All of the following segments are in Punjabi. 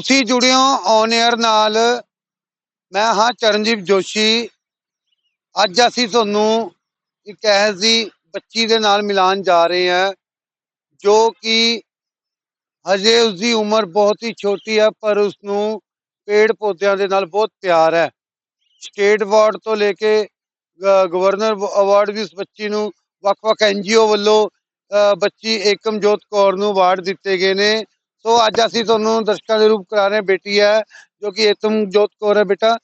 ਤੁਸੀਂ ਜੁੜਿਓ ਔਨ 에ਅਰ ਨਾਲ। ਮੈਂ ਹਾਂ ਚਰਨਜੀਤ ਜੋਸ਼ੀ। ਅੱਜ ਅਸੀਂ ਤੁਹਾਨੂੰ ਇੱਕ ਇਹੋ ਬੱਚੀ ਦੇ ਨਾਲ ਮਿਲਾਨ ਜਾ ਰਹੇ ਹਾਂ ਜੋ ਕਿ ਹਜੇ ਉਸਦੀ ਉਮਰ ਬਹੁਤ ਹੀ ਛੋਟੀ ਹੈ ਪਰ ਉਸ ਨੂੰ ਪੇੜ ਪੌਦਿਆਂ ਦੇ ਨਾਲ ਬਹੁਤ ਪਿਆਰ ਹੈ। ਸਟੇਟ ਅਵਾਰਡ ਤੋਂ ਲੈ ਕੇ ਗ- ਗਵਰਨਰ ਅਵਾਰਡ ਵੀ ਉਸ ਬੱਚੀ ਨੂੰ ਵੱਖ-ਵੱਖ ਐਨਜੀਓ ਵੱਲੋਂ ਅ, ਬੱਚੀ ਏਕਮਜੋਤ ਕੌਰ ਨੂੰ ਅਵਾਰਡ ਦਿੱਤੇ ਗਏ ਨੇ। ਸੋ ਅੱਜ ਅਸੀਂ ਤੁਹਾਨੂੰ ਦਰਸ਼ਕਾਂ ਦੇ ਰੂਪ ਕਰਾ ਰਹੇ ਬੇਟੀ ਹੈ ਜੋ ਕਿ ਏਕਮ ਜੋਤ ਕੌਰ ਹੈ ਬੇਟਾ।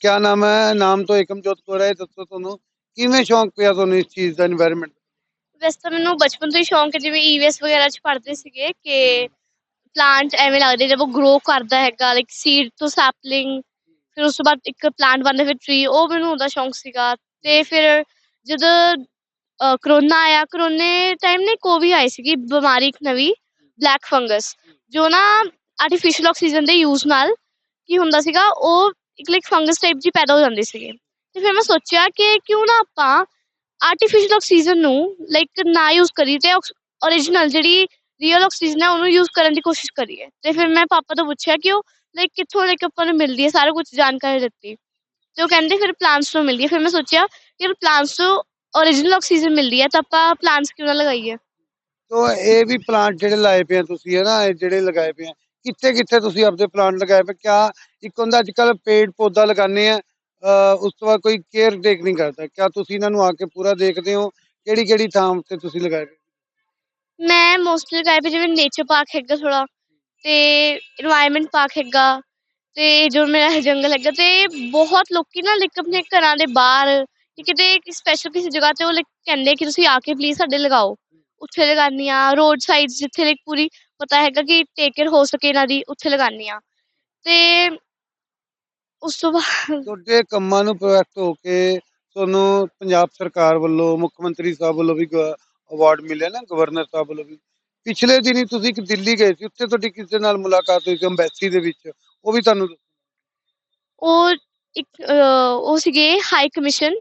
ਕੀ ਨਾਮ ਹੈ? ਨਾਮ ਤੋਂ ਏਕਮ ਜੋਤ ਕੌਰ ਹੈ। ਦੱਸੋ ਤੁਹਾਨੂੰ, ਕਿਵੇਂ ਸ਼ੌਂਕ ਪਿਆ ਤੁਹਾਨੂੰ ਇਸ ਚੀਜ਼ ਦਾ এনवायरमेंट ਵੈਸੇ ਤਾਂ ਮੈਨੂੰ ਬਚਪਨ ਤੋਂ ਹੀ ਸ਼ੌਂਕ ਹੈ, ਜਿਵੇਂ ਈਵੀਐਸ ਵਗੈਰਾ ਚ ਪੜ੍ਹਦੇ ਸੀਗੇ ਕਿ ਪਲਾਂਟ ਐਵੇਂ ਲੱਗਦੇ ਜਦ ਉਹ ਗਰੋ ਕਰਦਾ ਹੈਗਾ ਲਾਈਕ ਸੀਡ ਤੋਂ ਸੈਪਲਿੰਗ ਫਿਰ ਉਸ ਤੋਂ ਬਾਅਦ ਇੱਕ ਪਲਾਂਟ ਬਣਦਾ, ਫਿਰ ਟ੍ਰੀ ਉਹ ਮੈਨੂੰ ਉਹਦਾ ਸ਼ੌਂਕ ਸੀਗਾ। ਤੇ ਫਿਰ ਜਦੋਂ ਕਰੋਨਾ ਆਇਆ ਕਰੋਨੇ ਟਾਈਮ ਨੇ ਕੋਵਿਡ ਆਈ ਸੀਗੀ, ਬਿਮਾਰੀ ਇੱਕ ਨਵੀਂ। ਬਲੈਕ ਫੰਗਸ ਜੋ ਨਾ ਆਰਟੀਫੀਸ਼ੀਅਲ ਆਕਸੀਜਨ ਦੇ ਯੂਜ਼ ਨਾਲ ਕੀ ਹੁੰਦਾ ਸੀਗਾ, ਉਹ ਇੱਕ ਲਾਈਕ ਫੰਗਸ ਟਾਈਪ ਜੀ ਪੈਦਾ ਹੋ ਜਾਂਦੀ ਸੀਗੇ। ਤੇ ਫਿਰ ਮੈਂ ਸੋਚਿਆ ਕਿ ਕਿਉਂ ਨਾ ਆਪਾਂ ਆਰਟੀਫੀਸ਼ੀਅਲ ਆਕਸੀਜਨ ਨੂੰ ਲਾਈਕ ਨਾ ਯੂਜ਼ ਕਰੀ ਤੇ ਓਰੀਜਨਲ ਜਿਹੜੀ ਰੀਅਲ ਆਕਸੀਜਨ ਹੈ ਉਹਨੂੰ ਯੂਜ਼ ਕਰਨ ਦੀ ਕੋਸ਼ਿਸ਼ ਕਰੀਏ। ਤੇ ਫਿਰ ਮੈਂ ਪਾਪਾ ਤੋਂ ਪੁੱਛਿਆ ਕਿ ਉਹ ਲਾਈਕ ਕਿੱਥੋਂ ਲਾਈਕ ਆਪਾਂ ਨੂੰ ਮਿਲਦੀ ਹੈ, ਸਾਰਾ ਕੁਝ ਜਾਣਕਾਰੀ ਦਿੱਤੀ। ਤੇ ਉਹ ਕਹਿੰਦੇ ਫਿਰ ਪਲਾਂਟਸ ਤੋਂ ਮਿਲਦੀ ਹੈ। ਫਿਰ ਮੈਂ ਸੋਚਿਆ ਕਿ ਪਲਾਂਟਸ ਤੋਂ ਓਰੀਜਨਲ ਆਕਸੀਜਨ ਮਿਲਦੀ ਹੈ ਤਾਂ ਆਪਾਂ ਪਲਾਂਟਸ ਕਿਉਂ ਨਾ ਲਗਾਈਏ? ਤੋ ਇਹ ਵੀ ਪਲਾਂਟ ਜਿਹੜੇ ਲਾਏ ਪਏ ਤੁਸੀਂ ਹੈ ਨਾ ਇਹ ਜਿਹੜੇ ਲਗਾਏ ਪਏ ਕਿੱਥੇ ਕਿੱਥੇ ਤੁਸੀਂ ਆਪਦੇ ਪਲਾਂਟ ਲਗਾਏ ਪਏ? ਕਿਆ ਇੱਕ ਹੁੰਦਾ ਅੱਜ ਕੱਲ ਪੇੜ ਪੌਦਾ ਲਗਾਉਂਦੇ ਆ ਉਸ ਤੋਂ ਬਾਅਦ ਕੋਈ ਕੇਅਰ ਟੇਕ ਨਹੀਂ ਕਰਦਾ। ਕਿਆ ਤੁਸੀਂ ਇਹਨਾਂ ਨੂੰ ਆ ਕੇ ਪੂਰਾ ਦੇਖਦੇ ਹੋ? ਕਿਹੜੀ ਕਿਹੜੀ ਥਾਂ ਤੇ ਤੁਸੀਂ ਲਗਾਏ ਪਏ? ਮੈਂ ਮੋਸਟਲੀ ਲਗਾਇਆ ਵੀ ਜਿਵੇਂ ਨੇਚਰ ਪਾਰਕ ਹੈਗਾ ਥੋੜਾ ਤੇ এনवायरमेंट ਪਾਰਕ ਹੈਗਾ ਤੇ ਜੋ ਮੇਰਾ ਜੰਗਲ ਹੈਗਾ ਤੇ ਬਹੁਤ ਲੋਕੀ ਨਾ ਲਾਈਕ ਆਪਣੇ ਘਰਾਂ ਦੇ ਬਾਹਰ ਕਿ ਕਿਤੇ ਸਪੈਸ਼ਲ ਕਿਸੇ ਜਗ੍ਹਾ ਤੇ ਉਹ ਕਹਿੰਦੇ ਕਿ ਤੁਸੀਂ ਆ ਕੇ ਪਲੀਜ਼ ਸਾਡੇ ਲਗਾਓ। ਉੱਥੇ ਲਗਾਉਂਦੀ ਆ ਰੋਡ ਸਾਈਡ ਜਿੱਥੇ ਲਾਈਕ ਪੂਰੀ ਪਤਾ ਹੈਗਾ ਕਿ ਟੇਕ ਕੇਅਰ ਹੋ ਸਕੇ ਇਹਨਾਂ ਦੀ ਉੱਥੇ ਲਗਾਉਂਦੀ ਆ। ਤੇ ਉਸ ਤੋਂ ਬਾਅਦ ਤੁਹਾਡੇ ਕੰਮਾਂ ਨੂੰ ਪ੍ਰੋਜੈਕਟ ਹੋ ਕੇ ਤੁਹਾਨੂੰ ਪੰਜਾਬ ਸਰਕਾਰ ਵੱਲੋਂ ਮੁੱਖ ਮੰਤਰੀ ਸਾਹਿਬ ਵੱਲੋਂ ਵੀ ਅਵਾਰਡ ਮਿਲਿਆ ਨਾ ਗਵਰਨਰ ਸਾਹਿਬ ਵੱਲੋਂ ਵੀ। ਪਿਛਲੇ ਦਿਨੀ ਤੁਸੀਂ ਇੱਕ ਦਿੱਲੀ ਗਏ ਸੀ ਉੱਥੇ ਤੁਹਾਡੀ ਕਿਸੇ ਨਾਲ ਮੁਲਾਕਾਤ ਹੋਈ ਸੀ ਅੰਬੈਸੀ ਦੇ ਵਿੱਚ। ਉਹ ਵੀ ਤੁਹਾਨੂੰ ਉਹ ਇੱਕ ਅਹ, ਉਹ ਸੀਗੇ high commission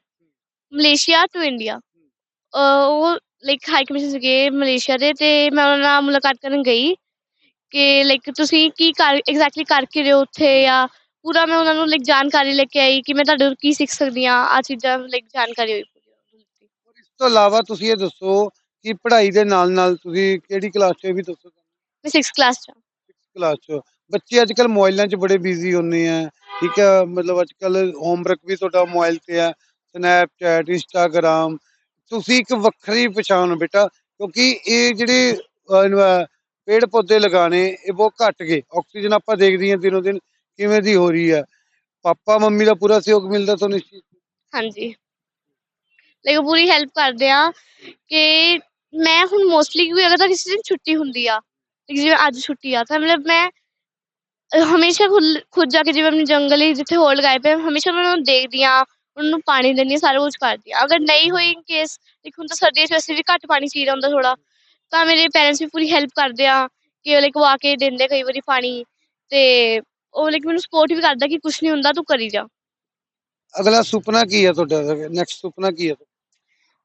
Malaysia to India ਉਹ ਲਾਈਕ ਹਾਈ ਕਮਿਸ਼ਨ ਸੀਗੇ ਮਲੇਸ਼ੀਆ ਦੇ ਤੇ ਮੈਂ ਉਹਨਾਂ ਨਾਲ ਮੁਲਾਕਾਤ ਕਰਨ ਗਈ ਕਿ ਲਾਈਕ ਤੁਸੀਂ ਕੀ ਕਰ ਐਗਜ਼ੈਕਟਲੀ ਕਰ ਕੀ ਰਹੇ ਹੋ ਉੱਥੇ ਜਾਂ ਪੂਰਾ ਮੈਂ ਉਹਨਾਂ ਨੂੰ ਲਾਈਕ ਜਾਣਕਾਰੀ ਲੈ ਕੇ ਆਈ ਕਿ ਮੈਂ ਤੁਹਾਡੇ ਤੋਂ ਕੀ ਸਿੱਖ ਸਕਦੀ ਹਾਂ ਆ ਚੀਜ਼ਾਂ ਲਾਈਕ ਜਾਣਕਾਰੀ ਹੋਈ ਇਸ ਤੋਂ ਇਲਾਵਾ ਤੁਸੀਂ ਇਹ ਦੱਸੋ ਕਿ ਪੜ੍ਹਾਈ ਦੇ ਨਾਲ ਨਾਲ ਤੁਸੀਂ ਕਿਹੜੀ ਕਲਾਸ 'ਚ ਵੀ ਦੱਸੋ ਮੈਂ 6th ਕਲਾਸ ਚ। ਕਲਾਸ 'ਚ ਬੱਚੇ ਅੱਜ ਕੱਲ ਮੋਬਾਈਲਾਂ 'ਚ ਬੜੇ ਬਿਜ਼ੀ ਹੁੰਦੇ ਆ। ਠੀਕ ਹੈ ਮਤਲਬ ਅੱਜ ਕੱਲ ਹੋਮਵਰਕ ਵੀ ਤੁਹਾਡਾ ਮੋਬਾਈਲ ਤੇ ਹੈ ਸਨੈਪਚੈਟ ਇੰਸਟਾਗ੍ਰਾਮ ਤੁਸੀਂ ਇੱਕ ਵੱਖਰੀ ਪਛਾਣ ਹੋ ਬੇਟਾ, ਕਿਉਂਕਿ ਇਹ ਜਿਹੜੇ ਪੇੜ ਪੌਦੇ ਲਗਾਣੇ ਇਹ ਬਹੁਤ ਘਟ ਗਏ। ਆਕਸੀਜਨ ਆਪਾਂ ਦੇਖਦੇ ਹਾਂ ਦਿਨੋਂ ਦਿਨ ਕਿਵੇਂ ਦੀ ਹੋ ਰਹੀ ਹੈ। ਪਾਪਾ, ਮੰਮੀ ਦਾ ਪੂਰਾ ਸਹਿਯੋਗ ਮਿਲਦਾ ਤੁਹਾਨੂੰ ਇਸ ਚੀਜ਼ ਹਾਂਜੀ। ਲਾਈਕ ਪੂਰੀ ਹੈਲਪ ਕਰਦੇ ਆ ਕਿ ਮੈਂ ਹੁਣ ਮੋਸਟਲੀ ਕੋਈ ਅਗਰ ਤਾਂ ਕਿਸੇ ਦਿਨ ਛੁੱਟੀ ਹੁੰਦੀ ਆ ਜਿਵੇਂ ਅੱਜ ਛੁੱਟੀ ਆ, ਤਾਂ ਮਤਲਬ ਮੈਂ ਹਮੇਸ਼ਾ ਖੁਦ ਜਾ ਕੇ ਜਿਵੇਂ ਆਪਣੇ ਜੰਗਲ ਹੀ ਜਿੱਥੇ ਹੋਰ ਲਗਾਏ ਪਏ ਹਮੇਸ਼ਾ ਮੈਂ ਉਹਨਾਂ ਨੂੰ ਦੇਖਦੀ ਆ ਉਹਨਾਂ ਪਾਣੀ ਦਿੰਦੀ ਹਾਂ ਸਾਰਾ ਕੁਝ ਕਰਦੀ ਆ ਅਗਰ ਨਹੀਂ ਹੋਈ ਇਨ ਕੇਸ ਲਾਈਕ ਹੁਣ ਤਾਂ ਸਰਦੀਆਂ 'ਚ ਵੈਸੇ ਵੀ ਘੱਟ ਪਾਣੀ ਚਾਹੀਦਾ ਹੁੰਦਾ ਥੋੜਾ ਤਾਂ ਮੇਰੇ ਪੇਰੈਂਟਸ ਵੀ ਪੂਰੀ ਹੈਲਪ ਕਰਦੇ ਆ ਕਿ ਲਾਈਕ ਉਹ ਆ ਕੇ ਦਿੰਦੇ ਕਈ ਵਾਰੀ ਪਾਣੀ ਤੇ ਉਹ ਲਾਈਕ ਮੈਨੂੰ ਸਪੋਰਟ ਵੀ ਕਰਦਾ ਕਿ ਕੁਝ ਨਹੀਂ ਹੁੰਦਾ ਤੂੰ ਕਰੀ ਜਾ। ਅਗਲਾ ਸੁਪਨਾ ਕੀ ਹੈ ਤੁਹਾਡਾ? ਨੈਕਸਟ ਸੁਪਨਾ ਕੀ ਹੈ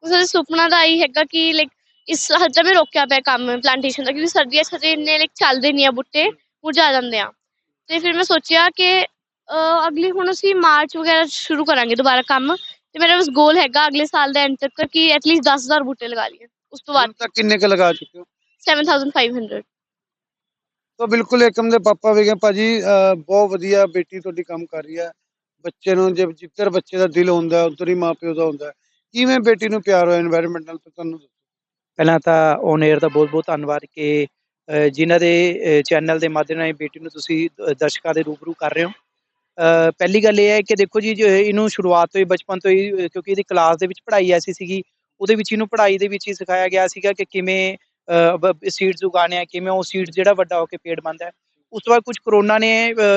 ਉਹਦਾ ਸੁਪਨਾ ਤਾਂ ਇਹੀ ਹੈਗਾ ਕਿ ਲਾਈਕ ਇਸ ਤਾਂ ਮੈਂ ਰੋਕਿਆ ਪਿਆ ਕੰਮ ਪਲਾਂਟੇਸ਼ਨ ਦਾ ਕਿਉਂਕਿ ਸਰਦੀਆਂ 'ਚ ਹਜੇ ਇੰਨੇ ਲਾਈਕ ਚੱਲਦੇ ਨਹੀਂ ਆ ਬੂਟੇ ਮੁਰਝਾ ਜਾਂਦੇ ਆ। ਤੇ ਫਿਰ ਮੈਂ ਸੋਚਿਆ ਕਿ ਅਗਲੀ ਹੁਣ ਅਸੀਂ ਮਾਰਚ ਵਗੈਰਾ ਸ਼ੁਰੂ ਕਰਾਂਗੇ ਦੁਬਾਰਾ ਕੰਮ। ਤੇ ਮੇਰਾ ਬਸ ਗੋਲ ਹੈਗਾ ਅਗਲੇ ਸਾਲ ਦਾ ਐਂਡ ਤੱਕ ਕਿ ਐਟਲੀਸਟ 10000 ਬੂਟੇ ਲਗਾ ਲਈਏ। ਉਸ ਤੋਂ ਬਾਅਦ ਤੱਕ ਕਿੰਨੇ ਕ ਲਗਾ ਚੁੱਕੇ ਹੋ? 7500 ਤਾਂ ਬਿਲਕੁਲ ਏਕਮ ਦੇ ਪਾਪਾ ਵੀ ਕਹੇ ਭਾਜੀ ਬਹੁਤ ਵਧੀਆ ਬੇਟੀ ਤੁਹਾਡੀ ਕੰਮ ਕਰ ਰਹੀ ਹੈ। ਬੱਚੇ ਨੂੰ ਜਿ- ਜਿੱਧਰ ਬੱਚੇ ਦਾ ਦਿਲ ਹੁੰਦਾ ਹੈ, ਉੱਧਰ ਹੀ ਮਾਪਿਓ ਹੁੰਦਾ ਹੈ। ਕਿਵੇਂ ਬੇਟੀ ਨੂੰ ਪਿਆਰ ਹੋਇਆ এনवायरमेंट ਨਾਲ ਤਾਂ ਤੁਹਾਨੂੰ ਪਹਿਲਾਂ ਤਾਂ ਔਨ 에ਅਰ ਦਾ ਬਹੁਤ-ਬਹੁਤ ਧੰਨਵਾਦ ਕਿ ਜਿਨ੍ਹਾਂ ਦੇ ਚੈਨਲ ਦੇ ਮਾਧਿਅਮ ਰਾਹੀਂ ਬੇਟੀ ਨੂੰ ਤੁਸੀਂ ਦਰਸ਼ਕਾਂ ਦੇ ਰੂਬਰੂ ਕਰ ਰਹੇ ਹੋ। ਪਹਿਲੀ ਗੱਲ ਇਹ ਹੈ ਕਿ ਦੇਖੋ ਜੀ ਇਹਨੂੰ ਸ਼ੁਰੂਆਤ ਤੋਂ ਹੀ, ਬਚਪਨ ਤੋਂ ਹੀ ਕਿਉਂਕਿ ਇਹਦੀ ਕਲਾਸ ਦੇ ਵਿੱਚ ਪੜ੍ਹਾਈ ਐਸੀ ਸੀਗੀ, ਉਹਦੇ ਵਿੱਚ ਇਹਨੂੰ ਪੜ੍ਹਾਈ ਦੇ ਵਿੱਚ ਹੀ ਸਿਖਾਇਆ ਗਿਆ ਸੀਗਾ ਕਿ ਕਿਵੇਂ ਸੀਡਸ ਉਗਾਣੇ ਆ, ਕਿਵੇਂ ਉਹ ਸੀਡ ਜਿਹੜਾ ਵੱਡਾ ਹੋ ਕੇ ਪੇੜ ਬਣਦਾ ਹੈ। ਉਸ ਤੋਂ ਬਾਅਦ ਕੁਝ ਕਰੋਨਾ ਨੇ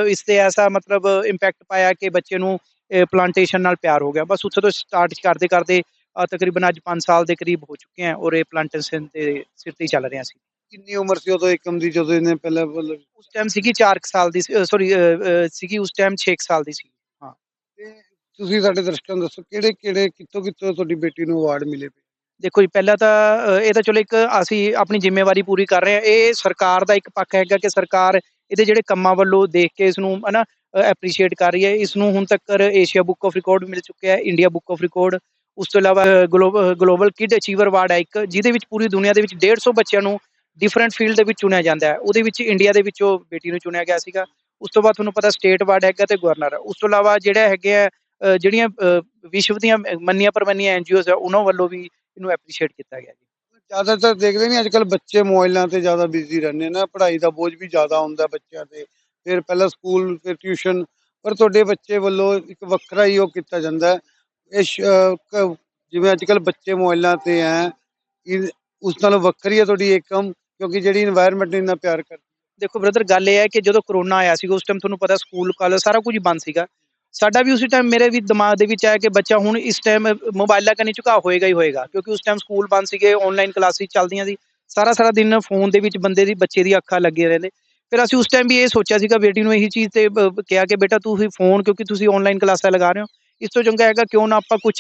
ਇਸ ਤੇ ਐਸਾ ਮਤਲਬ ਇੰਪੈਕਟ ਪਾਇਆ ਕਿ ਬੱਚੇ ਨੂੰ ਪਲਾਂਟੇਸ਼ਨ ਨਾਲ ਪਿਆਰ ਹੋ ਗਿਆ। ਬਸ ਉੱਥੇ ਤੋਂ ਸਟਾਰਟ ਕਰਦੇ ਕਰਦੇ ਤਕਰੀਬਨ ਅੱਜ 5 ਸਾਲ ਦੇ ਕਰੀਬ ਹੋ ਚੁੱਕੇ ਆ ਔਰ ਇਹ ਪਲਾਂਟੇਸ਼ਨ ਦੇ ਸਿਰ ਤੇ ਚੱਲ ਰਿਹਾ ਸੀ। ਕਿੰਨੀ ਉਮਰ ਸੀ ਉਦੋਂ ਏਕਮ ਦੀ ਜਦੋਂ ਇਹਨੇ ਪਹਿਲਾਂ ਮਤਲਬ ਉਸ ਟਾਈਮ ਸੀਗੀ 4 ਸਾਲ ਦੀ ਸੌਰੀ ਸੀਗੀ ਉਸ ਟਾਈਮ 6 ਸਾਲ ਦੀ ਸੀ। ਤੇ ਤੁਸੀਂ ਸਾਡੇ ਦਰਸ਼ਕਾਂ ਨੂੰ ਦੱਸੋ ਕਿਹੜੇ ਕਿਹੜੇ ਕਿੱਥੋਂ ਕਿੱਥੋਂ ਤੁਹਾਡੀ ਬੇਟੀ ਨੂੰ ਅਵਾਰਡ ਮਿਲੇ? ਪਏ? ਦੇਖੋ ਜੀ ਪਹਿਲਾਂ ਤਾਂ ਇਹ ਤਾਂ ਚਲੋ ਇੱਕ ਅਸੀਂ ਆਪਣੀ ਜ਼ਿੰਮੇਵਾਰੀ ਪੂਰੀ ਕਰ ਰਹੇ ਹਾਂ। ਇਹ ਸਰਕਾਰ ਦਾ ਇੱਕ ਪੱਖ ਹੈਗਾ ਕਿ ਸਰਕਾਰ ਇਹਦੇ ਜਿਹੜੇ ਕੰਮਾਂ ਵੱਲੋਂ ਦੇਖ ਕੇ ਇਸ ਨੂੰ ਹਨਾ ਐਪਰੀਸ਼ੀਏਟ ਕਰ ਰਹੀ ਹੈ। ਇਸ ਨੂੰ ਹੁਣ ਤੱਕ ਏਸ਼ੀਆ ਬੁੱਕ ਆਫ ਰਿਕਾਰਡ ਮਿਲ ਚੁੱਕਿਆ ਹੈ ਇੰਡੀਆ ਬੁੱਕ ਆਫ ਰਿਕਾਰਡ ਉਸ ਤੋਂ ਇਲਾਵਾ ਗਲੋਬਲ ਕਿਡ ਅਚੀਵਰ ਅਵਾਰਡ ਹੈ ਇੱਕ ਜਿਹਦੇ ਵਿੱਚ ਪੂਰੀ ਦੁਨੀਆ ਦੇ ਵਿੱਚ 150 ਬੱਚਿਆਂ ਨੂੰ ਡਿਫਰੈਂਟ ਫੀਲਡ ਦੇ ਵਿੱਚ ਚੁਣਿਆ ਜਾਂਦਾ ਹੈ। ਉਹਦੇ ਵਿੱਚ ਇੰਡੀਆ ਦੇ ਵਿੱਚੋਂ ਬੇਟੀ ਨੂੰ ਚੁਣਿਆ ਗਿਆ ਸੀਗਾ। ਉਸ ਤੋਂ ਬਾਅਦ ਤੁਹਾਨੂੰ ਪਤਾ ਸਟੇਟ ਅਵਾਰਡ ਹੈਗਾ ਤੇ ਗਵਰਨਰ ਉਸ ਤੋਂ ਇਲਾਵਾ ਜਿਹੜਾ ਹੈਗੇ ਆ ਜਿਹੜੀਆਂ ਵਿਸ਼ਵ ਦੀਆਂ ਮੰਨੀਆਂ ਪਰਮੰਨੀਆਂ ਐਨਜੀਓਜ਼ ਆ, ਉਹਨਾਂ ਵੱਲੋਂ ਵੀ ਇਹਨੂੰ ਐਪਰੀਸ਼ੀਏਟ ਕੀਤਾ ਗਿਆ ਜੀ। ਜ਼ਿਆਦਾਤਰ ਦੇਖਦੇ ਨਹੀਂ ਅੱਜ ਬੱਚੇ ਮੋਬਾਈਲਾਂ ਤੇ ਜ਼ਿਆਦਾ ਬਿਜ਼ੀ ਰਹਿੰਦੇ ਨੇ। ਪੜ੍ਹਾਈ ਦਾ ਬੋਝ ਵੀ ਜ਼ਿਆਦਾ ਹੁੰਦਾ ਬੱਚਿਆਂ ਤੇ। ਫਿਰ ਪਹਿਲਾਂ ਸਕੂਲ ਫਿਰ ਟਿਊਸ਼ਨ ਪਰ ਤੁਹਾਡੇ ਬੱਚੇ ਵੱਲੋਂ ਇੱਕ ਵੱਖਰਾ ਹੀ ਉਹ ਕੀਤਾ ਜਾਂਦਾ ਹੈ। ਇਹ ਜਿਵੇਂ ਅੱਜ ਕੱਲ ਬੱਚੇ ਮੋਬਾਈਲਾਂ ਤੇ ਹੈ ਉਸ ਨਾਲੋਂ ਵੱਖਰੀ ਹੈ ਤੁਹਾਡੀ ਏਕਮ ਕਿਉਂਕਿ ਜਿਹੜੀ এনवायरमेंट ਇੰਨਾ ਪਿਆਰ ਕਰਦੀ ਦੇਖੋ ਬ੍ਰਦਰ ਗੱਲ ਇਹ ਹੈ ਕਿ ਜਦੋਂ ਕਰੋਨਾ ਆਇਆ ਸੀ ਉਸ ਟਾਈਮ ਤੁਹਾਨੂੰ ਪਤਾ ਸਕੂਲ ਕਾਲਜ ਸਾਰਾ ਕੁਝ ਬੰਦ ਸੀਗਾ। ਸਾਡਾ ਵੀ ਉਸੇ ਟਾਈਮ ਮੇਰੇ ਵੀ ਦਿਮਾਗ ਦੇ ਵਿੱਚ ਆਇਆ ਕਿ ਬੱਚਾ ਹੁਣ ਇਸ ਟਾਈਮ ਮੋਬਾਈਲਾਂ ਕਨੀ ਝੁਕਾ ਹੋਏਗਾ ਹੀ ਹੋਏਗਾ, ਕਿਉਂਕਿ ਉਸ ਟਾਈਮ ਸਕੂਲ ਬੰਦ ਸੀਗੇ ਆਨਲਾਈਨ ਕਲਾਸਿਸ ਚੱਲਦੀਆਂ ਸੀ। ਸਾਰਾ ਸਾਰਾ ਦਿਨ ਫੋਨ ਦੇ ਵਿੱਚ ਬੰਦੇ ਦੀ, ਬੱਚੇ ਦੀ ਅੱਖਾਂ ਲੱਗੇ ਰਹਿੰਦੇ ਫਿਰ ਅਸੀਂ ਉਸ ਟਾਈਮ ਵੀ ਇਹ ਸੋਚਿਆ ਸੀਗਾ, ਬੇਟੀ ਨੂੰ ਇਹੀ ਚੀਜ਼ ਤੇ ਕਿਹਾ ਕਿ ਬੇਟਾ ਤੂੰ ਹੀ ਫੋਨ ਕਿਉਂਕਿ ਤੁਸੀਂ ਆਨਲਾਈਨ ਕਲਾਸਾਂ ਲਗਾ ਰਹੇ ਹੋ। ਇਸ ਤੋਂ ਚੰਗਾ ਹੈਗਾ ਕਿਉਂ ਨਾ ਆਪਾਂ ਕੁਝ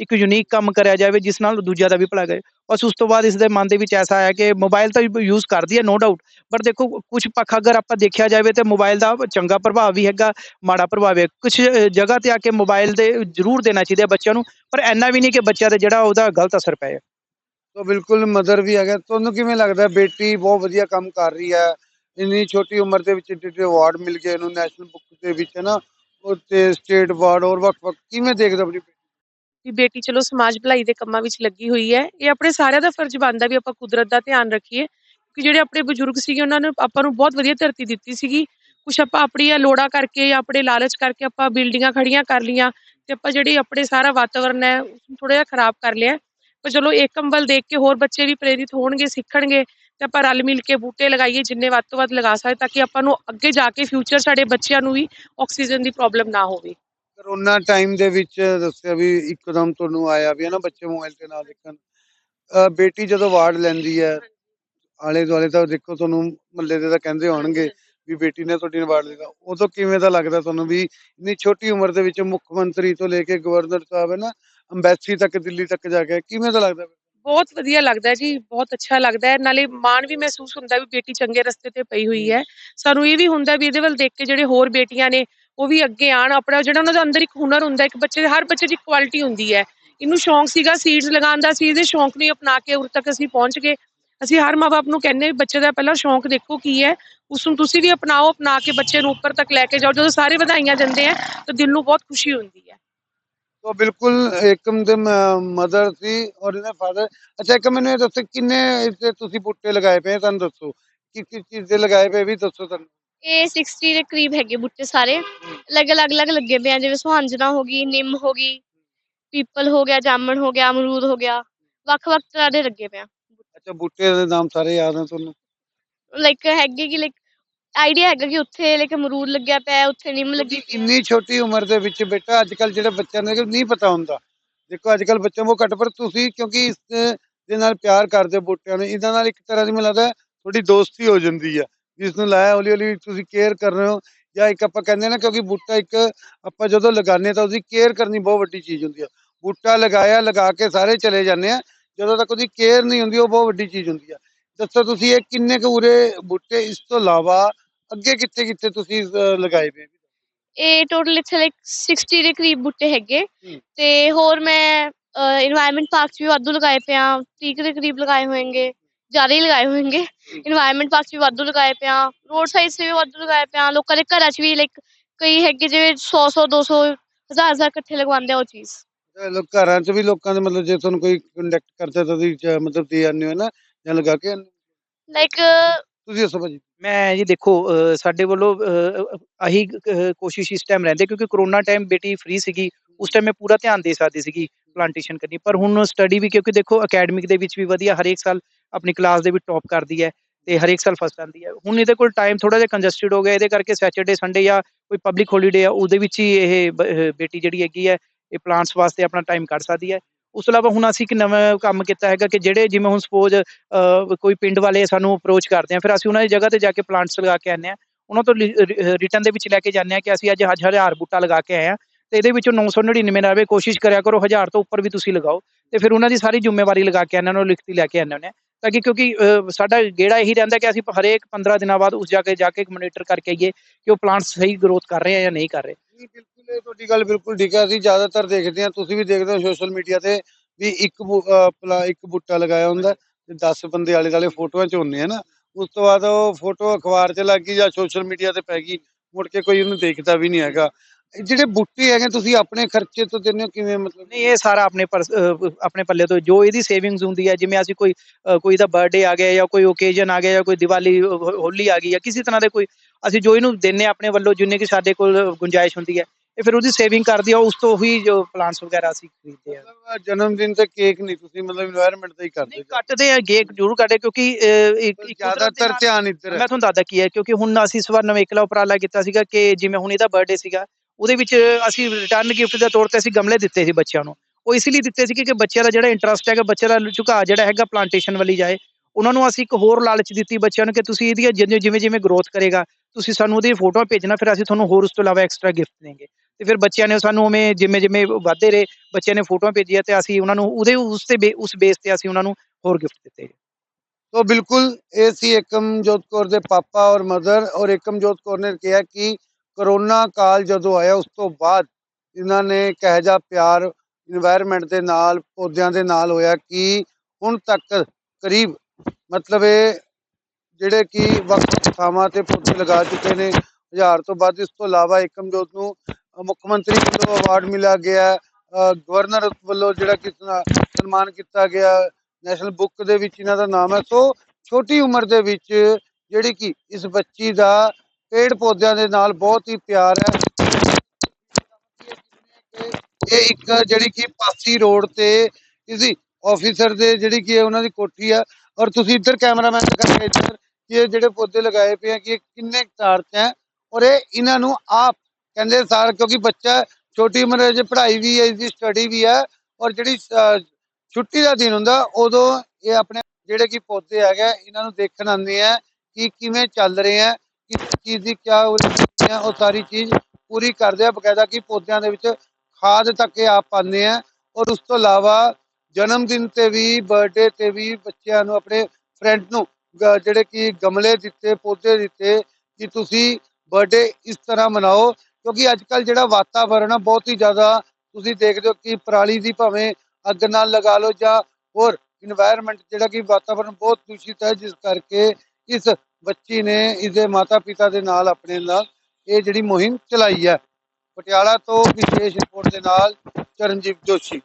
ਇੱਕ ਯੂਨੀਕ ਕੰਮ ਕਰਿਆ ਜਾਵੇ, ਜਿਸ ਨਾਲ ਦੂਜਿਆਂ ਦਾ ਵੀ ਭਲਾ ਕਰੇ। ਬਸ ਉਸ ਤੋਂ ਬਾਅਦ ਇਸ ਦੇ ਮਨ ਦੇ ਵਿੱਚ ਐਸਾ ਆਇਆ ਕਿ ਮੋਬਾਈਲ ਤਾਂ ਯੂਜ਼ ਕਰਦੀ ਹੈ ਨੋ ਡਾਊਟ ਪਰ ਦੇਖੋ ਕੁਝ ਪੱਖ ਅਗਰ ਆਪਾਂ ਦੇਖਿਆ ਜਾਵੇ ਤੇ ਮੋਬਾਈਲ ਦਾ ਚੰਗਾ ਪ੍ਰਭਾਵ ਵੀ ਹੈਗਾ, ਮਾੜਾ ਪ੍ਰਭਾਵ ਹੈ। ਕੁਝ ਜਗ੍ਹਾ ਤੇ ਆ ਕੇ ਮੋਬਾਈਲ ਦੇ ਜ਼ਰੂਰ ਦੇਣਾ ਚਾਹੀਦਾ ਬੱਚਿਆਂ ਨੂੰ, ਪਰ ਇੰਨਾ ਵੀ ਨਹੀਂ ਕਿ ਬੱਚਿਆਂ ਤੇ ਜਿਹੜਾ ਉਹਦਾ ਗਲਤ ਅਸਰ ਪਏ। ਤਾਂ ਬਿਲਕੁਲ ਮਦਰ ਵੀ ਹੈਗਾ। ਤੁਹਾਨੂੰ ਕਿਵੇਂ ਲੱਗਦਾ, ਬੇਟੀ ਬਹੁਤ ਵਧੀਆ ਕੰਮ ਕਰ ਰਹੀ ਹੈ। ਇੰਨੀ ਛੋਟੀ ਉਮਰ ਦੇ ਵਿੱਚ ਏਡੇ ਅਵਾਰਡ ਮਿਲ ਗਏ ਇਹਨੂੰ ਨੈਸ਼ਨਲ ਬੁੱਕ ਦੇ ਵਿੱਚ ਹੈ ਨਾ ਉਹ ਤੇ ਸਟੇਟ ਅਵਾਰਡ ਔਰ ਵੱਖ ਵੱਖ, ਕਿਵੇਂ ਦੇਖਦੇ ਹੋ ਆਪਣੀ ਬੇਟੀ? ਵੀ ਬੇਟੀ ਚਲੋ ਸਮਾਜ ਭਲਾਈ ਦੇ ਕੰਮਾਂ ਵਿੱਚ ਲੱਗੀ ਹੋਈ ਹੈ, ਇਹ ਆਪਣੇ ਸਾਰਿਆਂ ਦਾ ਫਰਜ਼ ਬਣਦਾ ਵੀ ਆਪਾਂ ਕੁਦਰਤ ਦਾ ਧਿਆਨ ਰੱਖੀਏ, ਕਿ ਜਿਹੜੇ ਆਪਣੇ ਬਜ਼ੁਰਗ ਸੀਗੇ ਉਹਨਾਂ ਨੇ ਆਪਾਂ ਨੂੰ ਬਹੁਤ ਵਧੀਆ ਧਰਤੀ ਦਿੱਤੀ ਸੀਗੀ, ਕੁਛ ਆਪਾਂ ਆਪਣੀ ਲੋੜਾਂ ਕਰਕੇ ਜਾਂ ਆਪਣੇ ਲਾਲਚ ਕਰਕੇ ਆਪਾਂ ਬਿਲਡਿੰਗਾਂ ਖੜੀਆਂ ਕਰ ਲੀਆਂ ਤੇ ਆਪਾਂ ਜਿਹੜੀ ਆਪਣੇ ਸਾਰਾ ਵਾਤਾਵਰਨ ਹੈ ਉਸਨੂੰ ਥੋੜਾ ਜਿਹਾ ਖਰਾਬ ਕਰ ਲਿਆ, ਪਰ ਚਲੋ ਏਕਮ ਵੱਲ ਦੇਖ ਕੇ ਹੋਰ ਬੱਚੇ ਵੀ ਪ੍ਰੇਰਿਤ ਹੋਣਗੇ, ਸਿੱਖਣਗੇ ਤੇ ਆਪਾਂ ਰਲ ਮਿਲ ਕੇ ਬੂਟੇ ਲਗਾਈਏ ਜਿੰਨੇ ਵੱਧ ਤੋਂ ਵੱਧ ਲਗਾ ਸਕਦੇ ਤਾਂ ਕਿ ਆਪਾਂ ਨੂੰ ਅੱਗੇ ਜਾ ਕੇ ਫਿਊਚਰ ਸਾਡੇ ਬੱਚਿਆਂ ਨੂੰ ਵੀ ਆਕਸੀਜਨ ਦੀ ਪ੍ਰੋਬਲਮ ਨਾ ਹੋਵੇ। ਕਰੋਨਾ ਟਾਈਮ ਦੇ ਵਿੱਚ ਦੱਸਿਆ ਵੀ ਇੱਕਦਮ ਤੁਹਾਨੂੰ ਆਇਆ ਵੀ ਹੈ ਨਾ ਬੱਚੇ ਮੋਬਾਈਲ ਤੇ ਨਾ ਦੇਖਣ ਬੇਟੀ ਜਦੋਂ ਅਵਾਰਡ ਲੈਂਦੀ ਹੈ, ਆਲੇ ਦੁਆਲੇ ਤਾਂ ਦੇਖੋ ਤੁਹਾਨੂੰ ਮਹੱਲੇ ਦੇ ਤਾਂ ਕਹਿੰਦੇ ਹੋਣਗੇ ਵੀ ਬੇਟੀ ਨੇ ਤੁਹਾਡੀ ਅਵਾਰਡ ਲਿਆ ਉਦੋਂ ਕਿਵੇਂ ਦਾ ਲੱਗਦਾ ਤੁਹਾਨੂੰ ਵੀ ਇੰਨੀ ਛੋਟੀ ਉਮਰ ਦੇ ਵਿੱਚ ਮੁੱਖ ਮੰਤਰੀ ਤੋਂ ਲੈ ਕੇ ਗਵਰਨਰ ਸਾਹਿਬ ਹੈ ਨਾ ਅੰਬੈਸੀ ਤੱਕ ਦਿੱਲੀ ਤੱਕ ਜਾ ਕੇ, ਕਿਵੇਂ ਦਾ ਲੱਗਦਾ? ਬਹੁਤ ਵਧੀਆ ਲੱਗਦਾ ਹੈ ਜੀ, ਬਹੁਤ ਅੱਛਾ ਲੱਗਦਾ ਹੈ। ਨਾਲੇ ਮਾਣ ਵੀ ਮਹਿਸੂਸ ਹੁੰਦਾ ਵੀ ਬੇਟੀ ਚੰਗੇ ਰਸਤੇ ਤੇ ਪਈ ਹੋਈ ਹੈ। ਸਾਨੂੰ ਇਹ ਵੀ ਹੁੰਦਾ ਵੀ ਇਹਦੇ ਵੱਲ ਦੇਖ ਕੇ ਜਿਹੜੇ ਹੋਰ ਬੇਟੀਆਂ ਨੇ, ਉਹ ਵੀ ਅੱਗੇ ਆਣ ਆਪਣਾ ਜਿਹੜਾ ਉਹਨਾਂ ਦੇ ਅੰਦਰ ਇੱਕ ਹੁਨਰ ਹੁੰਦਾ ਇੱਕ ਬੱਚੇ ਹਰ ਬੱਚੇ ਦੀ ਕੁਆਲਿਟੀ ਹੁੰਦੀ ਹੈ। ਇਹਨੂੰ ਸ਼ੌਂਕ ਸੀਗਾ ਸੀਡਸ ਲਗਾਉਣ ਦਾ ਸੀ ਇਹਦੇ ਸ਼ੌਂਕ ਨੂੰ ਅਪਣਾ ਕੇ ਉਰ ਤੱਕ ਅਸੀਂ ਪਹੁੰਚ ਗਏ। ਅਸੀਂ ਹਰ ਮਾਪੇ ਨੂੰ ਕਹਿੰਦੇ ਬੱਚੇ ਦਾ ਪਹਿਲਾਂ ਸ਼ੌਂਕ ਦੇਖੋ ਕੀ ਹੈ। ਉਸ ਨੂੰ ਤੁਸੀਂ ਵੀ ਅਪਣਾਓ, ਅਪਣਾ ਕੇ ਬੱਚੇ ਨੂੰ ਉੱਪਰ ਤੱਕ ਲੈ ਕੇ ਜਾਓ। ਜਦੋਂ ਸਾਰੇ ਵਧਾਈਆਂ ਜਾਂਦੇ ਆ, ਤਾਂ ਦਿਲ ਨੂੰ ਬਹੁਤ ਖੁਸ਼ੀ ਹੁੰਦੀ ਹੈ। ਤੋ ਬਿਲਕੁਲ ਏਕਮ ਦੇ ਮਦਰ ਸੀ ਔਰ ਇਹਦੇ ਫਾਦਰ ਅੱਛਾ ਇੱਕ ਮੈਨੂੰ ਇਹ ਦੱਸੋ ਕਿੰਨੇ ਇੱਥੇ ਤੁਸੀਂ ਬੂਟੇ ਲਗਾਏ ਪਏ ਆ, ਦੱਸੋ ਕਿ ਕਿਸ ਚੀਜ਼ ਦੇ ਲਗਾਏ ਪਏ ਵੀ ਦੱਸੋ ਤੁਹਾਨੂੰ ਇਹ 60 ਦੇ ਕਰੀਬ ਹੈਗੇ ਬੂਟੇ ਸਾਰੇ। ਅਲੱਗ ਅਲੱਗ ਅਲੱਗ ਲੱਗੇ ਪਏ ਆ ਜਿਵੇਂ ਸੁਹਾਂਜਣਾ ਹੋ ਗਈ ਨਿੰਮ ਹੋ ਗਈ ਪੀਪਲ ਹੋ ਗਿਆ ਜਾਮਣ ਹੋ ਗਿਆ ਅਮਰੂਦ ਹੋ ਗਿਆ। ਵੱਖ ਵੱਖ ਤਰ੍ਹਾਂ ਦੇ ਲੱਗੇ ਪਏ ਆ। ਅੱਛਾ ਬੂਟੇ ਦੇ ਨਾਮ ਸਾਰੇ ਯਾਦ ਆ ਤੁਹਾਨੂੰ? ਲਾਈਕ ਹੈਗੇ ਕਿ ਲਾਈਕ ਆਈਡੀਆ ਹੈਗਾ ਕਿ ਉੱਥੇ ਲਾਈਕ ਅਮਰੂਦ ਲੱਗਿਆ ਪਿਆ ਹੈ, ਉੱਥੇ ਨਿੰਮ ਲੱਗੀ ਪਈ ਹੈ। ਇੰਨੀ ਛੋਟੀ ਉਮਰ ਦੇ ਵਿੱਚ ਬੇਟਾ ਅੱਜ ਕੱਲ ਜਿਹੜੇ ਬੱਚਿਆਂ ਨੂੰ ਨਹੀਂ ਪਤਾ ਹੁੰਦਾ। ਦੇਖੋ ਅੱਜ ਕੱਲ ਬੱਚਿਆਂ ਨੂੰ ਘੱਟ ਪਰ ਤੁਸੀਂ ਕਿਉਂਕਿ ਇਸ ਦੇ ਨਾਲ ਪਿਆਰ ਕਰਦੇ ਹੋ ਬੂਟਿਆਂ ਨੂੰ ਇਹਨਾਂ ਨਾਲ ਇੱਕ ਤਰ੍ਹਾਂ ਦੀ ਮੈਨੂੰ ਲੱਗਦਾ ਤੁਹਾਡੀ ਦੋਸਤੀ ਹੋ ਜਾਂਦੀ ਹੈ। ਜਿਸ ਨੂੰ ਲਾਇਆ ਹੌਲੀ ਹੌਲੀ ਤੁਸੀਂ ਕੇਅਰ ਕਰ ਰਹੇ ਹੋ ਜਾਂ ਇੱਕ ਆਪਾਂ ਕਹਿੰਦੇ ਨਾ ਕਿਉਂਕਿ ਬੂਟਾ ਇੱਕ ਆਪਾਂ ਜਦੋਂ ਲਗਾਉਂਦੇ ਹਾਂ ਤਾਂ ਉਹਦੀ ਕੇਅਰ ਕਰਨੀ ਬਹੁਤ ਵੱਡੀ ਚੀਜ਼ ਹੁੰਦੀ ਹੈ। ਬੂਟਾ ਲਗਾਇਆ ਲਗਾ ਕੇ ਸਾਰੇ ਚਲੇ ਜਾਂਦੇ ਆ ਜਦੋਂ ਤੱਕ ਉਹਦੀ ਕੇਅਰ ਨਹੀਂ ਹੁੰਦੀ ਉਹ ਬਹੁਤ ਵੱਡੀ ਚੀਜ਼ ਹੁੰਦੀ ਹੈ। ਦੱਸੋ ਤੁਸੀਂ ਇਹ ਕਿੰਨੇ ਕੁ ਉਰੇ ਬੂਟੇ ਇਸ ਤੋਂ ਇਲਾਵਾ ਅੱਗੇ ਕਿੱਥੇ ਕਿੱਥੇ ਤੁਸੀਂ ਅਹ, ਲਗਾਏ ਵੇ ਇਹ ਟੋਟਲ ਇੱਥੇ ਲਾਈਕ 60 ਦੇ ਕਰੀਬ ਬੂਟੇ ਹੈਗੇ। ਤੇ ਹੋਰ ਮੈਂ এনवायरमेंट ਪਾਰਕਸ ਵੀ ਵਾਧੂ ਲਗਾਏ ਪਿਆ 30 ਦੇ ਕਰੀਬ ਲਗਾਏ ਹੋਣਗੇ ਜ਼ਿਆਦਾ ਲਗਾਏ ਹੋਣਗੇ এনवायरमेंट ਪਾਰਕਸ ਵੀ ਵਾਧੂ ਲਗਾਏ ਪਿਆ ਰੋਡ ਸਾਈਡ ਤੇ ਵੀ ਵਾਧੂ ਲਗਾਏ ਪਿਆ ਲੋਕਾਂ ਦੇ ਘਰਾਂ 'ਚ ਵੀ ਲਾਈਕ ਕਈ ਹੈਗੇ ਜਿਵੇਂ 100 100 200 ਹਜ਼ਾਰ ਹਜ਼ਾਰ ਇਕੱਠੇ ਲਗਵਾਉਂਦੇ ਆ ਉਹ ਚੀਜ਼। ਲੋਕ ਘਰਾਂ 'ਚ ਵੀ ਲੋਕਾਂ ਦੇ ਮਤਲਬ ਜੇ ਤੁਹਾਨੂੰ ਕੋਈ ਕੰਟੈਕਟ ਕਰਦਾ ਤਾਂ ਤੁਸੀਂ ਮਤਲਬ ਦੇ ਆਉਂਦੇ ਹੋ ਨਾ ਜਾਂ ਲਗਾ ਕੇ ਆਉਂਦੇ ਲਾਈਕ ਤੁਸੀਂ ਦੱਸੋ ਭਾਜੀ। ਮੈਂ ਜੀ ਦੇਖੋ ਸਾਡੇ ਵੱਲੋਂ ਅ, ਆਹੀ ਕੋਸ਼ਿਸ਼ ਇਸ ਟਾਈਮ ਰਹਿੰਦੇ ਕਿਉਂਕਿ ਕਰੋਨਾ ਟਾਈਮ ਬੇਟੀ ਫ੍ਰੀ ਸੀਗੀ ਉਸ ਟਾਈਮ ਮੈਂ ਪੂਰਾ ਧਿਆਨ ਦੇ ਸਕਦੀ ਸੀਗੀ ਪਲਾਂਟੇਸ਼ਨ ਕਰਨੀ। ਪਰ ਹੁਣ ਸਟੱਡੀ ਵੀ ਕਿਉਂਕਿ ਦੇਖੋ ਅਕੈਡਮਿਕ ਦੇ ਵਿੱਚ ਵੀ ਵਧੀਆ ਹਰੇਕ ਸਾਲ ਆਪਣੀ ਕਲਾਸ ਦੇ ਵਿੱਚ ਟੌਪ ਕਰਦੀ ਹੈ ਤੇ ਹਰੇਕ ਸਾਲ ਫਸਟ ਆਉਂਦੀ ਹੈ। ਹੁਣ ਇਹਦੇ ਕੋਲ ਟਾਈਮ ਥੋੜਾ ਜਿਹਾ ਕੰਜਸਟਡ ਹੋ ਗਿਆ ਇਹਦੇ ਕਰਕੇ ਸੈਟਰਡੇ ਸੰਡੇ ਜਾਂ ਕੋਈ ਪਬਲਿਕ ਹੌਲੀਡੇ ਆ ਉਹਦੇ ਵਿੱਚ ਹੀ ਇਹ ਬੇਟੀ ਜਿਹੜੀ ਹੈਗੀ ਹੈ ਇਹ ਪਲਾਂਟਸ ਵਾਸਤੇ ਆਪਣਾ ਟਾਈਮ ਕੱਢ ਸਕਦੀ ਹੈ। ਉਸ ਤੋਂ ਇਲਾਵਾ ਹੁਣ ਅਸੀਂ ਇੱਕ ਨਵਾਂ ਕੰਮ ਕੀਤਾ ਹੈਗਾ ਕਿ ਜਿਹੜੇ ਜਿਵੇਂ ਹੁਣ ਸਪੋਜ਼ ਕੋਈ ਪਿੰਡ ਵਾਲੇ ਸਾਨੂੰ ਅਪਰੋਚ ਕਰਦੇ ਆ, ਫਿਰ ਅਸੀਂ ਉਹਨਾਂ ਦੀ ਜਗ੍ਹਾ ਤੇ ਜਾ ਕੇ ਪਲਾਂਟਸ ਲਗਾ ਕੇ ਆਉਂਦੇ ਆ। ਉਹਨਾਂ ਤੋਂ ਰਿਟਰਨ ਦੇ ਵਿੱਚ ਲੈ ਕੇ ਜਾਂਦੇ ਆ ਕਿ ਅਸੀਂ ਅੱਜ ਹਜ਼ਾਰ ਬੂਟਾ ਲਗਾ ਕੇ ਆਏ ਆ ਤੇ ਇਹਦੇ ਵਿੱਚੋਂ 999 ਕੋਸ਼ਿਸ਼ ਕਰਿਆ ਕਰੋ 1000 ਤੋਂ ਉੱਪਰ ਵੀ ਤੁਸੀਂ ਲਗਾਓ। ਤੇ ਫਿਰ ਉਹਨਾਂ ਦੀ ਸਾਰੀ ਜ਼ਿੰਮੇਵਾਰੀ ਲਗਾ ਕੇ ਇਹਨਾਂ ਨੂੰ ਲਿਖਤੀ ਲੈ ਕੇ ਆਉਂਦੇ ਹੁੰਦੇ ਹਾਂ ਤਾਂ ਕਿ ਕਿਉਂਕਿ ਸਾਡਾ ਗੇੜਾ ਇਹੀ ਰਹਿੰਦਾ ਕਿ ਅਸੀਂ ਹਰੇਕ 15 ਦਿਨਾਂ ਬਾਅਦ ਉਸ ਜਾ ਕੇ ਜਾ ਕੇ ਮੋਨੀਟਰ ਕਰਕੇ ਆਈਏ ਕਿ ਉਹ ਪਲਾਂਟ ਸਹੀ ਗਰੋਥ ਕਰ ਰਹੇ ਆ ਜਾਂ ਨਹੀਂ ਕਰ ਰਹੇ। ਬਿਲਕੁਲ, ਇਹ ਤੁਹਾਡੀ ਗੱਲ ਬਿਲਕੁਲ ਠੀਕ ਹੈ ਅਸੀਂ ਜ਼ਿਆਦਾਤਰ ਦੇਖਦੇ ਹਾਂ, ਤੁਸੀਂ ਵੀ ਦੇਖਦੇ ਹੋ ਸੋਸ਼ਲ ਮੀਡੀਆ ਤੇ ਵੀ ਇੱਕ ਇੱਕ ਬੂਟਾ ਲਗਾਇਆ ਹੁੰਦਾ ਤੇ 10 ਬੰਦੇ ਆਲੇ ਦੁਆਲੇ ਫੋਟੋਆਂ ਚ ਹੁੰਦੇ ਆ ਨਾ, ਉਸ ਤੋਂ ਬਾਅਦ ਉਹ ਫੋਟੋ ਅਖਬਾਰ 'ਚ ਲੱਗ ਗਈ ਜਾਂ ਸੋਸ਼ਲ ਮੀਡੀਆ ਤੇ ਪੈ ਗਈ, ਮੁੜ ਕੇ ਕੋਈ ਉਹਨੂੰ ਦੇਖਦਾ ਵੀ ਨਹੀਂ ਹੈਗਾ। ਜਿਹੜੇ ਬੂਟੇ ਹੈਗੇ ਤੁਸੀਂ ਆਪਣੇ ਖਰਚੇ ਤੋਂ ਦਿੰਦੇ ਹੋ ਕਿਵੇਂ ਮਤਲਬ? ਨਹੀਂ ਇਹ ਸਾਰਾ ਆਪਣੇ ਪਰਸ- ਅਹ, ਆਪਣੇ ਪੱਲੇ ਤੋਂ ਜੋ ਇਹਦੀ ਸੇਵਿੰਗਸ ਹੁੰਦੀ ਹੈ ਜਿਵੇਂ ਅਸੀਂ ਕੋਈ ਅਹ, ਕੋਈ ਦਾ ਬਰਥਡੇ ਆ ਗਿਆ ਜਾਂ ਕੋਈ ਓਕੇਜਨ ਆ ਗਿਆ ਜਾਂ ਕੋਈ ਦੀਵਾਲੀ ਹੋ- ਹੋਲੀ ਆ ਗਈ ਜਾਂ ਕਿਸੇ ਤਰ੍ਹਾਂ ਦੇ ਕੋਈ ਅਸੀਂ ਜੋ ਇਹਨੂੰ ਦਿੰਨੇ ਆਪਣੇ ਵੱਲੋਂ ਜਿੰਨੇ ਕਿ ਸਾਡੇ ਕੋਲ ਗੁੰਜਾਇਸ਼ ਹੁੰਦੀ ਹੈ ਇਹ ਫਿਰ ਉਹਦੀ ਸੇਵਿੰਗ ਕਰਦੀ ਆ ਉਸ ਤੋਂ ਹੀ ਜੋ ਪਲਾਂਟਸ ਵਗੈਰਾ ਅਸੀਂ ਖਰੀਦਦੇ ਆ। ਮਤਲਬ ਜਨਮ ਦਿਨ ਤੇ ਕੇਕ ਨਹੀਂ ਤੁਸੀਂ ਮਤਲਬ ਇਨਵਾਇਰਨਮੈਂਟ ਦਾ ਹੀ ਕਰਦੇ ਨਹੀਂ ਕੱਟਦੇ ਆ ਗੇਕ ਜ਼ਰੂਰ ਕੱਟੇ ਕਿਉਂਕਿ ਅਹ, ਇੱਕ- ਇੱਕ ਕੁਦਰਤ ਦੇ ਨਾਲ- ਧਿਆਨ ਇੱਧਰ ਹੈ। ਮੈਂ ਤੁਹਾਨੂੰ ਦੱਸਦਾ ਕੀ ਹੈ ਕਿਉਂਕਿ ਹੁਣ ਅਸੀਂ ਇਸ ਵਾਰ ਨਵੇਕਲਾ ਉਪਰਾਲਾ ਕੀਤਾ ਸੀਗਾ ਕਿ ਜਿਵੇਂ ਹੁਣ ਇਹਦਾ ਬਰਥਡੇ ਸੀਗਾ ਉਹਦੇ ਵਿੱਚ ਅਸੀਂ ਰਿਟਰਨ ਗਿਫਟ ਦੇ ਤੌਰ ਤੇ ਅਸੀਂ ਗਮਲੇ ਦਿੱਤੇ ਸੀ ਬੱਚਿਆਂ ਨੂੰ। ਉਹ ਇਸ ਲਈ ਦਿੱਤੇ ਸੀ ਕਿ ਬੱਚਿਆਂ ਦਾ ਜਿਹੜਾ ਇੰਟਰਸਟ ਹੈਗਾ, ਬੱਚਿਆਂ ਦਾ ਝੁਕਾਅ ਜਿਹੜਾ ਹੈਗਾ ਪਲਾਂਟੇਸ਼ਨ ਵੱਲ ਜਾਏ। ਉਹਨਾਂ ਨੂੰ ਅਸੀਂ ਇੱਕ ਹੋਰ ਲਾਲਚ ਦਿੱਤੀ ਬੱਚਿਆਂ ਨੂੰ ਕਿ ਤੁਸੀਂ ਇਹਦੀਆਂ ਜਿਵੇਂ ਜਿਵੇਂ ਗਰੋਥ ਕਰੇਗਾ, ਤੁਸੀਂ ਸਾਨੂੰ ਉਹਦੀ ਫੋਟੋਆਂ ਭੇਜਣਾ, ਫਿਰ ਅਸੀਂ ਤੁਹਾਨੂੰ ਹੋਰ ਉਸ ਤੋਂ ਇਲਾਵਾ ਐਕਸਟਰਾ ਗਿਫਟ ਦੇਵਾਂਗੇ ਤੇ ਫਿਰ ਬੱਚਿਆਂ ਨੇ ਸਾਨੂੰ ਉਵੇਂ ਜਿਵੇਂ ਜਿਵੇਂ ਵਧਦੇ ਰਹੇ, ਬੱਚਿਆਂ ਨੇ ਫੋਟੋਆਂ ਭੇਜੀਆਂ ਤੇ ਅਸੀਂ ਉਹਨਾਂ ਨੂੰ ਉਹਦੇ ਉਸ ਤੇ ਉਸ ਬੇਸ ਤੇ ਅਸੀਂ ਉਹਨਾਂ ਨੂੰ ਹੋਰ ਗਿਫਟ ਦਿੱਤੇ ਤੋ ਬਿਲਕੁਲ, ਇਹ ਸੀ ਏਕਮਜੋਤ ਕੌਰ ਦੇ ਪਾਪਾ ਔਰ ਮਦਰ ਔਰ ਏਕਮਜੋਤ ਕੌਰ ਨੇ ਕਿਹਾ ਕਿ ਕਰੋਨਾ ਕਾਲ ਜਦੋਂ ਆਇਆ, ਉਸ ਤੋਂ ਬਾਅਦ ਇਹਨਾਂ ਨੇ ਕਹਿ ਜਾ ਪਿਆਰ ਇਨਵਾਇਰਨਮੈਂਟ ਦੇ ਨਾਲ, ਪੌਦਿਆਂ ਦੇ ਨਾਲ ਹੋਇਆ ਕਿ ਹੁਣ ਤੱਕ ਕਰੀਬ ਮਤਲਬ ਇਹ ਜਿਹੜੇ ਕਿ ਵੱਖ ਵੱਖ ਥਾਵਾਂ ਤੇ ਪੌਦੇ ਲਗਾ ਚੁੱਕੇ ਨੇ, ਹਜ਼ਾਰ ਤੋਂ ਵੱਧ ਇਸ ਤੋਂ ਇਲਾਵਾ ਏਕਮਜੋਤ ਨੂੰ ਮੁੱਖ ਮੰਤਰੀ ਵੱਲੋਂ ਅਵਾਰਡ ਮਿਲਿਆ ਗਿਆ ਗਵਰਨਰ ਵੱਲੋਂ ਜਿਹੜਾ ਕਿ ਸਨਮਾਨ ਕੀਤਾ ਗਿਆ ਨੈਸ਼ਨਲ ਬੁੱਕ ਦੇ ਵਿੱਚ ਇਹਨਾਂ ਦਾ ਨਾਮ ਹੈ, ਸੋ ਛੋਟੀ ਉਮਰ ਦੇ ਵਿੱਚ ਜਿਹੜੀ ਕਿ ਇਸ ਬੱਚੀ ਦਾ ਪੇੜ ਪੌਦਿਆਂ ਦੇ ਨਾਲ ਬਹੁਤ ਹੀ ਪਿਆਰ ਹੈ। ਇਹ ਇੱਕ ਜਿਹੜੀ ਕਿ ਪਾਸੀ ਰੋਡ ਤੇ ਕਿਸੇ ਆਫੀਸਰ ਦੇ ਜਿਹੜੀ ਕਿ ਉਹਨਾਂ ਦੀ ਕੋਠੀ ਆ। ਔਰ ਤੁਸੀਂ ਇੱਧਰ ਕੈਮਰਾਮੈਨ ਕਰਕੇ ਇੱਧਰ ਕਿ ਇਹ ਜਿਹੜੇ ਪੌਦੇ ਲਗਾਏ ਪਏ ਆ ਕਿ ਇਹ ਕਿੰਨੇ ਤਾਰ ਚ ਹੈ। ਔਰ ਇਹ ਇਹਨਾਂ ਨੂੰ ਆਪ ਕਹਿੰਦੇ ਸਾਰ ਕਿਉਂਕਿ ਬੱਚਾ ਛੋਟੀ ਉਮਰ ਵਿੱਚ ਪੜ੍ਹਾਈ ਵੀ ਹੈ ਇਸਦੀ ਸਟੱਡੀ ਵੀ ਹੈ। ਔਰ ਜਿਹੜੀ ਛੁੱਟੀ ਦਾ ਦਿਨ ਹੁੰਦਾ, ਉਦੋਂ ਇਹ ਆਪਣੇ ਜਿਹੜੇ ਕਿ ਪੌਦੇ ਹੈਗੇ ਇਹਨਾਂ ਨੂੰ ਦੇਖਣ ਆਉਂਦੇ ਆ ਕਿ ਕਿਵੇਂ ਚੱਲ ਰਹੇ ਆ। ਕਿਸ ਚੀਜ਼ ਦੀ ਕਿਆ ਉਰੇ ਹੈ ਉਹ ਸਾਰੀ ਚੀਜ਼ ਪੂਰੀ ਕਰਦੇ ਆ, ਬਕਾਇਦਾ ਕਿ ਪੌਦਿਆਂ ਦੇ ਵਿੱਚ ਖਾਦ ਤੱਕ ਆਪ ਪਾਉਂਦੇ ਆ। ਔਰ ਉਸ ਤੋਂ ਇਲਾਵਾ ਜਨਮ ਦਿਨ ਤੇ ਵੀ ਬਰਥਡੇ ਤੇ ਵੀ ਬੱਚਿਆਂ ਨੂੰ, ਆਪਣੇ ਫਰੈਂਡ ਨੂੰ ਜਿਹੜੇ ਕਿ ਗਮਲੇ ਦਿੱਤੇ, ਪੌਦੇ ਦਿੱਤੇ ਕਿ ਤੁਸੀਂ ਬਰਥਡੇ ਇਸ ਤਰ੍ਹਾਂ ਮਨਾਓ। ਕਿਉਂਕਿ ਅੱਜ ਕੱਲ ਜਿਹੜਾ ਵਾਤਾਵਰਣ ਆ, ਬਹੁਤ ਹੀ ਜ਼ਿਆਦਾ ਤੁਸੀਂ ਦੇਖਦੇ ਹੋ ਕਿ ਪਰਾਲੀ ਦੀ ਭਾਵੇਂ ਅੱਗ ਨਾਲ ਲਗਾ ਲਓ ਜਾਂ ਹੋਰ ਇਨਵਾਇਰਨਮੈਂਟ ਜਿਹੜਾ ਕਿ ਵਾਤਾਵਰਣ ਬਹੁਤ ਦੂਸ਼ਿਤ ਹੈ, ਜਿਸ ਕਰਕੇ ਇਸ ਬੱਚੀ ਨੇ ਇਸਦੇ ਮਾਤਾ ਪਿਤਾ ਦੇ ਨਾਲ ਆਪਣੇ ਨਾਲ ਇਹ ਜਿਹੜੀ ਮੁਹਿੰਮ ਚਲਾਈ ਹੈ, ਪਟਿਆਲਾ ਤੋਂ ਵਿਸ਼ੇਸ਼ ਰਿਪੋਰਟ ਦੇ ਨਾਲ ਚਰਨਜੀਤ ਜੋਸ਼ੀ।